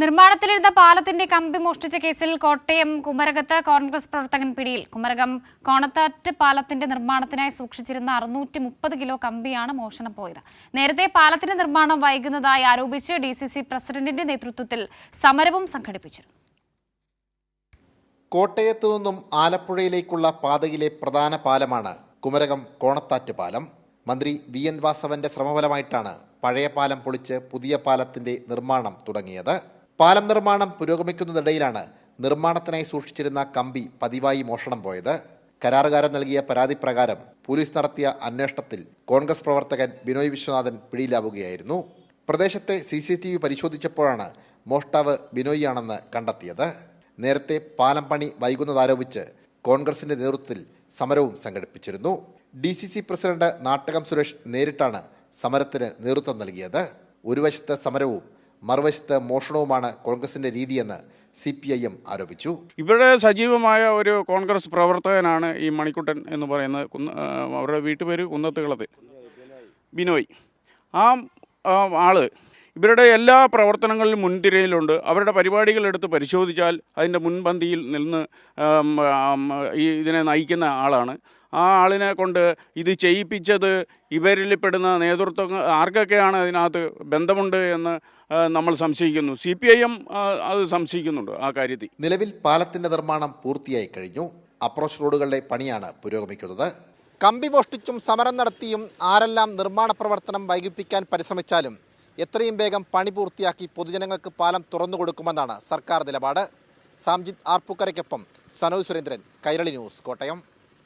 നിർമ്മാണത്തിലിരുന്ന പാലത്തിന്റെ കമ്പി മോഷ്ടിച്ച കേസിൽ കോട്ടയം കുമരകത്ത് കോൺഗ്രസ് പ്രവർത്തകൻ പിടിയിൽ. കുമരകം കോണത്താറ്റ് പാലത്തിന്റെ നിർമ്മാണത്തിനായി സൂക്ഷിച്ചിരുന്ന അറുന്നൂറ്റി മുപ്പത് കിലോ കമ്പിയാണ് മോഷണം പോയത്. നേരത്തെ പാലത്തിന്റെ നിർമ്മാണം വൈകുന്നതായി ആരോപിച്ച് ഡി സി സി പ്രസിഡന്റിന്റെ നേതൃത്വത്തിൽ സമരവും സംഘടിപ്പിച്ചിരുന്നു. കോട്ടയത്തു നിന്നും ആലപ്പുഴയിലേക്കുള്ള പാതയിലെ പ്രധാന പാലമാണ് കുമരകം കോണത്താറ്റ് പാലം. മന്ത്രി വി എൻ വാസവന്റെ ശ്രമഫലമായിട്ടാണ് പഴയ പാലം പൊളിച്ച് പുതിയ പാലത്തിന്റെ നിർമ്മാണം തുടങ്ങിയത്. പാലം നിർമ്മാണം പുരോഗമിക്കുന്നതിനിടയിലാണ് നിർമ്മാണത്തിനായി സൂക്ഷിച്ചിരുന്ന കമ്പി പതിവായി മോഷണം പോയത്. കരാറുകാരൻ നൽകിയ പരാതി പ്രകാരം പോലീസ് നടത്തിയ അന്വേഷണത്തിൽ കോൺഗ്രസ് പ്രവർത്തകൻ ബിനോയ് വിശ്വനാഥൻ പിടിയിലാവുകയായിരുന്നു. പ്രദേശത്തെ സി സി ടി വി പരിശോധിച്ചപ്പോഴാണ് മോഷ്ടാവ് ബിനോയിയാണെന്ന് കണ്ടെത്തിയത്. നേരത്തെ പാലം പണി വൈകുന്നതാരോപിച്ച് കോൺഗ്രസിന്റെ നേതൃത്വത്തിൽ സമരവും സംഘടിപ്പിച്ചിരുന്നു. D C C president Nattakom Suresh നേരിട്ടാണ് സമരത്തിന് നേതൃത്വം നൽകിയത്. ഒരു വശത്ത് സമരവും മറുവശത്ത് മോഷണവുമാണ് കോൺഗ്രസിന്റെ രീതിയെന്ന് സി പി ഐ എം ആരോപിച്ചു. ഇവിടെ സജീവമായ ഒരു കോൺഗ്രസ് പ്രവർത്തകനാണ് ഈ മണിക്കുട്ടൻ എന്ന് പറയുന്നത് അവരുടെ വീട്ടുപേര് കുന്നത്തുകളത്ത്. ബിനോയ്. ആ, ആൾ ഇവരുടെ എല്ലാ പ്രവർത്തനങ്ങളിലും മുൻതിരയിലുണ്ട്. അവരുടെ പരിപാടികൾ എടുത്ത് പരിശോധിച്ചാൽ അതിന്റെ മുൻപന്തിയിൽ നിന്ന് ഈ ഇതിനെ നയിക്കുന്ന ആളാണ്. ആ ആളിനെ കൊണ്ട് ഇത് ചെയ്യിപ്പിച്ചത് ഇവരിൽ പെടുന്ന നേതൃത്വം ആർക്കൊക്കെയാണ് അതിനകത്ത് ബന്ധമുണ്ട് എന്ന് നമ്മൾ സംശയിക്കുന്നു. സി പി ഐ എം അത് സംശയിക്കുന്നുണ്ട് ആ കാര്യത്തിൽ. നിലവിൽ പാലത്തിന്റെ നിർമ്മാണം പൂർത്തിയായി കഴിഞ്ഞു. അപ്രോച്ച് റോഡുകളുടെ പണിയാണ് പുരോഗമിക്കുന്നത്. കമ്പി മോഷ്ടിച്ചും സമരം നടത്തിയും ആരെല്ലാം നിർമ്മാണ പ്രവർത്തനം വൈകിപ്പിക്കാൻ പരിശ്രമിച്ചാലും എത്രയും വേഗം പണി പൂർത്തിയാക്കി പൊതുജനങ്ങൾക്ക് പാലം തുറന്നു കൊടുക്കുമെന്നാണ് സർക്കാർ നിലപാട്. സാംജിത് ആർപ്പുക്കരയ്ക്കൊപ്പം സനോജ് സുരേന്ദ്രൻ കൈരളി ന്യൂസ് കോട്ടയം.